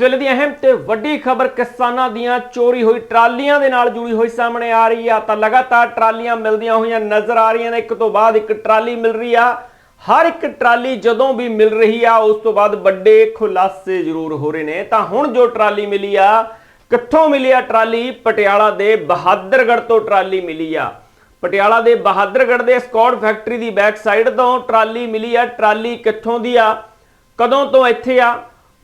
ਵੇਲੇ ਦੀ ਅਹਿਮ ਤੇ ਵੱਡੀ ਖਬਰ ਕਿਸਾਨਾਂ ਦੀਆਂ ਚੋਰੀ ਹੋਈ ਟਰਾਲੀਆਂ ਦੇ ਨਾਲ ਜੁੜੀ ਹੋਈ ਸਾਹਮਣੇ ਆ ਰਹੀ ਆ। ਤਾਂ ਲਗਾਤਾਰ ਟਰਾਲੀਆਂ ਮਿਲਦੀਆਂ ਹੋਈਆਂ ਨਜ਼ਰ ਆ ਰਹੀਆਂ ਨੇ। ਇੱਕ ਤੋਂ ਬਾਅਦ ਇੱਕ ਟਰਾਲੀ ਮਿਲ ਰਹੀ ਆ। ਹਰ ਇੱਕ ਟਰਾਲੀ ਜਦੋਂ ਵੀ ਮਿਲ ਰਹੀ ਆ, ਉਸ ਤੋਂ ਬਾਅਦ ਵੱਡੇ ਖੁਲਾਸੇ ਜ਼ਰੂਰ ਹੋ ਰਹੇ ਨੇ। ਤਾਂ ਹੁਣ ਜੋ ਟਰਾਲੀ ਮਿਲੀ ਆ, ਕਿੱਥੋਂ ਮਿਲੀ ਆ ਟਰਾਲੀ? ਪਟਿਆਲਾ ਦੇ ਬਹਾਦਰਗੜ੍ਹ ਤੋਂ ਟਰਾਲੀ ਮਿਲੀ ਆ। ਪਟਿਆਲਾ ਦੇ ਬਹਾਦਰਗੜ੍ਹ ਦੇ ਸਕੌਟ ਫੈਕਟਰੀ ਦੀ ਬੈਕ ਸਾਈਡ ਤੋਂ ਟਰਾਲੀ ਮਿਲੀ ਆ। ਟਰਾਲੀ ਕਿੱਥੋਂ ਦੀ ਆ? ਕਦੋਂ ਤੋਂ ਇੱਥੇ ਆ?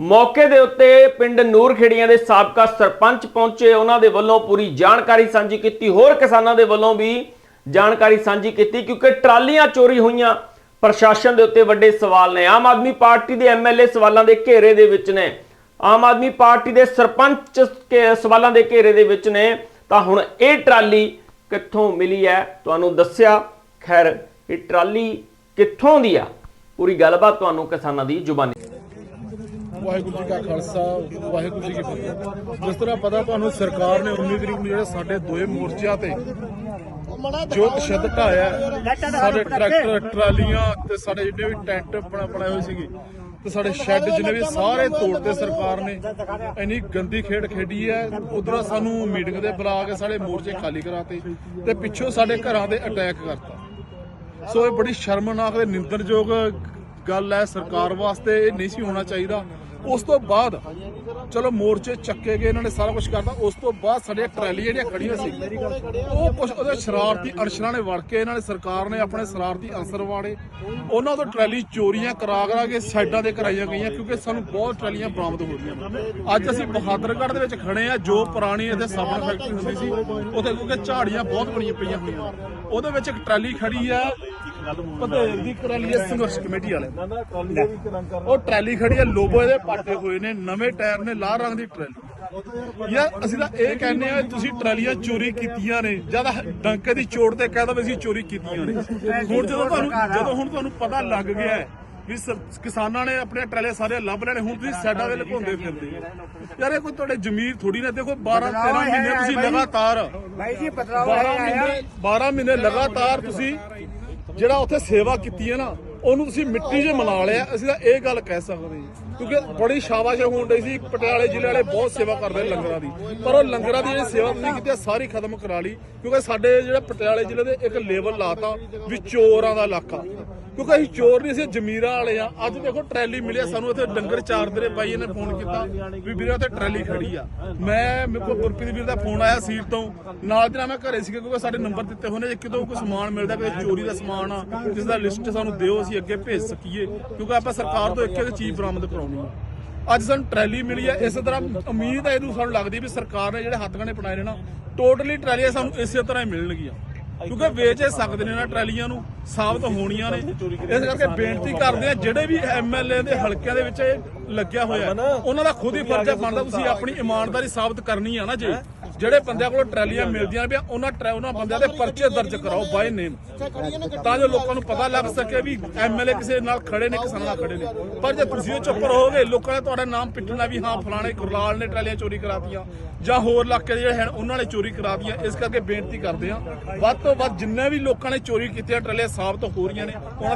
ਮੌਕੇ ਦੇ ਉੱਤੇ ਪਿੰਡ ਨੂਰਖੇੜੀਆਂ ਦੇ ਸਾਬਕਾ ਸਰਪੰਚ ਪਹੁੰਚੇ। ਉਹਨਾਂ ਦੇ ਵੱਲੋਂ ਪੂਰੀ ਜਾਣਕਾਰੀ ਸਾਂਝੀ ਕੀਤੀ। ਹੋਰ ਕਿਸਾਨਾਂ ਦੇ ਵੱਲੋਂ ਵੀ ਜਾਣਕਾਰੀ ਸਾਂਝੀ ਕੀਤੀ, ਕਿਉਂਕਿ ਟਰਾਲੀਆਂ ਚੋਰੀ ਹੋਈਆਂ। ਪ੍ਰਸ਼ਾਸਨ ਦੇ ਉੱਤੇ ਵੱਡੇ ਸਵਾਲ ਨੇ। ਆਮ ਆਦਮੀ ਪਾਰਟੀ ਦੇ ਐਮਐਲਏ ਸਵਾਲਾਂ ਦੇ ਘੇਰੇ ਦੇ ਵਿੱਚ ਨੇ। ਆਮ ਆਦਮੀ ਪਾਰਟੀ ਦੇ ਸਰਪੰਚ ਸਵਾਲਾਂ ਦੇ ਘੇਰੇ ਦੇ ਵਿੱਚ ਨੇ। ਤਾਂ ਹੁਣ ਇਹ ਟਰਾਲੀ ਕਿੱਥੋਂ ਮਿਲੀ ਹੈ? ਤੁਹਾਨੂੰ ਦੱਸਿਆ। ਖੈਰ, ਇਹ ਟਰਾਲੀ ਕਿੱਥੋਂ ਦੀ ਆ? ਪੂਰੀ ਗੱਲਬਾਤ ਤੁਹਾਨੂੰ ਕਿਸਾਨਾਂ ਦੀ ਜ਼ੁਬਾਨੀ ਵਾਹਿਗੁਰੂ ਜੀ ਕਾ ਖਾਲਸਾ, ਵਾਹਿਗੁਰੂ ਜੀ ਕੀ ਫਤਿਹ। ਜਿਸ ਤਰ੍ਹਾਂ ਪਤਾ ਤੁਹਾਨੂੰ, ਸਰਕਾਰ ਨੇ 19 ਤਰੀਕ ਨੂੰ ਜਿਹੜੇ ਸਾਡੇ ਦੋਏ ਮੋਰਚਿਆਂ ਤੇ ਜੋ ਤਸ਼ੱਦਦ ਢਾਇਆ, ਸਾਡੇ ਟਰੈਕਟਰ, ਟਰਾਲੀਆਂ ਤੇ ਸਾਡੇ ਜਿੰਨੇ ਵੀ ਟੈਂਟ ਬਣਾ ਬਣਾਏ ਹੋਏ ਸੀਗੇ, ਤੇ ਸਾਡੇ ਸ਼ੈੱਡ ਜਿੰਨੇ ਵੀ ਸਾਰੇ ਤੋੜਤੇ ਸਰਕਾਰ ਨੇ, ਇੰਨੀ ਗੰਦੀ ਖੇਡ ਖੇਡੀ ਹੈ। ਉਧਰ ਸਾਨੂੰ ਮੀਟਿੰਗ ਦੇ ਬੁਲਾ ਕੇ ਸਾਡੇ ਮੋਰਚੇ ਖਾਲੀ ਕਰਾਤੇ ਤੇ ਪਿੱਛੋਂ ਸਾਡੇ ਘਰਾਂ ਤੇ ਅਟੈਕ ਕਰਤਾ। ਸੋ ਇਹ ਬੜੀ ਸ਼ਰਮਨਾਕ ਤੇ ਨਿੰਦਣਯੋਗ ਗੱਲ ਹੈ। ਸਰਕਾਰ ਵਾਸਤੇ ਇਹ ਨਹੀਂ ਸੀ ਹੋਣਾ ਚਾਹੀਦਾ। ਉਸ ਤੋਂ ਬਾਅਦ ਚਲੋ ਮੋਰਚੇ ਚੱਕੇ ਗਏ, ਇਹਨਾਂ ਨੇ ਸਾਰਾ ਕੁਝ ਕਰਤਾ। ਉਸ ਤੋਂ ਬਾਅਦ ਸਾਡੀਆਂ ਟਰਾਲੀਆਂ ਜਿਹੜੀਆਂ ਖੜੀਆਂ ਸੀ, ਉਹ ਕੁਝ ਉਹਦੇ ਸ਼ਰਾਰਤੀ ਅਨਸ਼ਰਾਂ ਨੇ ਵੜ ਕੇ ਇਹਨਾਂ ਨੇ ਸਰਕਾਰ ਨੇ ਆਪਣੇ ਸ਼ਰਾਰਤੀ ਅਨਸਰ ਵਾੜੇ। ਉਹਨਾਂ ਤੋਂ ਟਰਾਲੀ ਚੋਰੀਆਂ ਕਰਾ ਕਰਾ ਕੇ ਸਾਈਡਾਂ ਤੇ ਕਰਾਈਆਂ ਗਈਆਂ, ਕਿਉਂਕਿ ਸਾਨੂੰ ਬਹੁਤ ਟਰਾਲੀਆਂ ਬਰਾਮਦ ਹੋ ਗਈਆਂ। ਅੱਜ ਅਸੀਂ ਬਹਾਦਰਗੜ੍ਹ ਦੇ ਵਿੱਚ ਖੜੇ ਆ ਜੋ ਪੁਰਾਣੀ ਇੱਥੇ ਸਾਬਣ ਫੈਕਟਰੀ ਹੁੰਦੀ ਸੀ, ਉੱਥੇ ਕਿਉਂਕਿ ਝਾੜੀਆਂ ਬਹੁਤ ਬਣੀਆਂ ਪਈਆਂ ਹੋਈਆਂ। ਉਹਦੇ ਵਿੱਚ ਇੱਕ ਟਰਾਲੀ ਖੜੀ ਆ ਪਤੇਰ ਦੀ ਟਰਾਲੀ ਹੈ ਸੰਘਰਸ਼ ਕਮੇਟੀ ਵਾਲੇ। ਉਹ ਟਰਾਲੀ ਖੜੀ ਹੈ ਲੋਬੋ ਇਹਦੇ ਪਾਟੇ ਹੋਏ ਨੇ ਨਵੇਂ ਟਾਇਰ ਨੇ ਲਾਲ ਰੰਗ ਦੀ ਟਰਾਲੀ। ਯਾਰ ਅਸੀਂ ਤਾਂ ਇਹ ਕਹਿੰਦੇ ਆ ਤੁਸੀਂ ਟਰਾਲੀਆਂ ਚੋਰੀ ਕੀਤੀਆਂ ਨੇ ਜਦ ਡੰਕੇ ਦੀ ਚੋਟ ਤੇ ਕਹਿ ਦੋ ਵੀ ਅਸੀਂ ਚੋਰੀ ਕੀਤੀਆਂ ਨੇ। ਹੁਣ ਜਦੋਂ ਤੁਹਾਨੂੰ ਜਦੋਂ ਹੁਣ ਤੁਹਾਨੂੰ ਪਤਾ ਲੱਗ ਗਿਆ ਹੈ ਵੀ ਸਰ- ਕਿਸਾਨਾਂ ਨੇ ਆਪਣੇ ਟਰਾਲੇ ਸਾਰੇ ਲੱਭ ਲੈਣੇ ਹੁਣ ਤੁਸੀਂ ਸਾਈਡਾਂ ਦੇ ਲੁਕਾਉਂਦੇ ਫਿਰਦੇ ਹੋ। ਯਾਰ ਇਹ ਕੋਈ ਤੁਹਾਡੇ ਜ਼ਮੀਰ ਥੋੜੀ ਨਾ ਦੇਖੋ 12 13 ਮਹੀਨੇ ਤੁਸੀਂ ਲਗਾਤਾਰ ਭਾਈ ਜੀ 12 ਮਹੀਨੇ 12 ਮਹੀਨੇ ਲਗਾਤਾਰ ਤੁਸੀਂ ਜਿਹੜਾ ਉੱਥੇ ਸੇਵਾ ਕੀਤੀ ਹੈ ਨਾ ਉਹਨੂੰ ਤੁਸੀਂ ਮਿੱਟੀ 'ਚ ਮਿਲਾ ਲਿਆ, ਅਸੀਂ ਤਾਂ ਇਹ ਗੱਲ ਕਹਿ ਸਕਦੇ ਹਾਂ। ਕਿਉਂਕਿ ਬੜੀ ਸ਼ਾਬਾਸ਼ ਹੋਣ ਡਈ ਸੀ, ਪਟਿਆਲੇ ਜ਼ਿਲ੍ਹੇ ਵਾਲੇ ਬਹੁਤ ਸੇਵਾ ਕਰਦੇ ਲੰਗਰਾਂ ਦੀ। ਪਰ ਉਹ ਲੰਗਰਾਂ ਦੀ ਜਿਹੜੀ ਸੇਵਾ ਨਹੀਂ ਕੀਤੀ ਸਾਰੀ ਖਤਮ ਕਰਾ ਲਈ, ਕਿਉਂਕਿ ਸਾਡੇ ਜਿਹੜਾ ਪਟਿਆਲੇ ਜ਼ਿਲ੍ਹੇ ਦੇ ਇੱਕ ਲੇਬਲ ਲਾਤਾ ਵੀ ਚੋਰਾਂ ਦਾ ਇਲਾਕਾ। ਕਿਉਂਕਿ ਅਸੀਂ ਚੋਰ ਨਹੀਂ ਸੀ ਜ਼ਮੀਰਾਂ ਵਾਲੇ ਆ। ਅੱਜ ਦੇਖੋ, ਟਰੈਲੀ ਮਿਲਿਆ, ਸਾਨੂੰ ਇੱਥੇ ਡੰਗਰ ਚਾਰਦੇ ਨੇ ਬਾਈ ਨੇ ਫੋਨ ਕੀਤਾ ਵੀ ਵੀਰੇ, ਉੱਥੇ ਟਰੈਲੀ ਖੜੀ ਆ। ਮੈਂ, ਮੇਰੇ ਕੋਲ ਗੁਰਪ੍ਰੀਤ ਵੀਰ ਦਾ ਫੋਨ ਆਇਆ ਸੀਟ ਤੋਂ। ਨਾਲ ਦੀ ਨਾਲ ਮੈਂ ਘਰੇ ਸੀਗਾ, ਕਿਉਂਕਿ ਸਾਡੇ ਨੰਬਰ ਦਿੱਤੇ ਹੋਏ ਨੇ, ਜੇ ਕਿਤੋਂ ਕੋਈ ਸਮਾਨ ਮਿਲਦਾ ਕਿਤੇ ਚੋਰੀ ਦਾ ਸਮਾਨ ਆ, ਜਿਸ ਦਾ ਲਿਸਟ ਸਾਨੂੰ ਦਿਓ ਅਸੀਂ ਅੱਗੇ ਭੇਜ ਸਕੀਏ, ਕਿਉਂਕਿ ਆਪਾਂ ਸਰਕਾਰ ਤੋਂ ਇੱਕ ਇੱਕ ਚੀਜ਼ ਬਰਾਮਦ ਕਰਾਉਣੀ ਆ। ਅੱਜ ਸਾਨੂੰ ਟਰੈਲੀ ਮਿਲੀ ਆ, ਇਸੇ ਤਰ੍ਹਾਂ ਉਮੀਦ ਹੈ ਇਹਨੂੰ ਸਾਨੂੰ ਲੱਗਦੀ ਵੀ ਸਰਕਾਰ ਨੇ ਜਿਹੜੇ ਹੱਥ ਗਾਣੇ ਬਣਾਏ ਨੇ ਨਾ ਟੋਟਲੀ ਟਰੈਲੀਆਂ ਸਾਨੂੰ ਇਸੇ ਤਰ੍ਹਾਂ ਹੀ ਮਿਲਣਗੀਆਂ। ਕਿਉਂਕਿ ਵੇਚ ਸਕਦੇ ਨੇ ਨਾ ਟਰਾਲੀਆਂ ਨੂੰ ਸਾਬਤ ਹੋਣੀਆਂ ਨੇ। ਇਸ ਕਰਕੇ ਬੇਨਤੀ ਕਰਦੇ ਆ, ਜਿਹੜੇ ਵੀ ਐਮਐਲਏ ਦੇ ਹਲਕਿਆਂ ਦੇ ਵਿੱਚ ਲੱਗਿਆ ਹੋਇਆ, ਉਹਨਾਂ ਦਾ ਖੁਦ ਹੀ ਫਰਜ਼ ਬਣਦਾ, ਤੁਸੀਂ ਆਪਣੀ ਇਮਾਨਦਾਰੀ ਸਾਬਤ ਕਰਨੀ ਆ ਨਾ ਜੇ। ਜਿਹੜੇ ਬੰਦਿਆਂ ਕੋਲੋਂ ਟਰਾਲੀਆਂ ਮਿਲਦੀਆਂ ਨੇ ਉਹਨਾਂ ਟਰੈ- ਉਹਨਾਂ ਬੰਦਿਆਂ ਦੇ ਪਰਚੇ ਦਰਜ ਕਰਾਓ ਬਾਈ ਨੇਮ ਤਾਂ ਜੋ ਲੋਕਾਂ ਨੂੰ ਪਤਾ ਲੱਗ ਸਕੇ ਵੀ ਐਮਐਲਏ ਕਿਸੇ ਨਾਲ ਖੜੇ ਨੇ, ਕਿਸਾਨਾਂ ਨਾਲ ਖੜੇ ਨੇ। ਪਰ ਜੇ ਤੁਸੀਂ ਉਹ ਚੁੱਪ ਰਹੋਗੇ, ਲੋਕਾਂ ਨੇ ਤੁਹਾਡਾ ਨਾਮ ਪਿੱਟਣਾ ਵੀ ਹਾਂ, ਫਲਾਣੇ ਗੁਰਲਾਲ ਨੇ ਟਰਾਲੀਆਂ ਚੋਰੀ ਕਰਾਤੀਆਂ, ਜਾਂ ਹੋਰ ਇਲਾਕੇ ਜਿਹੜੇ ਹਨ, ਉਹਨਾਂ ਨੇ ਚੋਰੀ ਕਰਾਤੀਆਂ, ਇਸ ਕਰਕੇ ਬੇਨਤੀ ਕਰਦੇ ਆ ਵੱਧ ਤੋਂ ਵੱਧ ਜਿੰਨੇ ਵੀ ਲੋਕਾਂ ਨੇ ਚੋਰੀ ਕੀਤੀਆਂ, ਟਰਾਲੀਆਂ ਸਾਬਤ ਹੋ ਰਹੀਆਂ ਨੇ, ਉਹਨਾਂ ਦੇ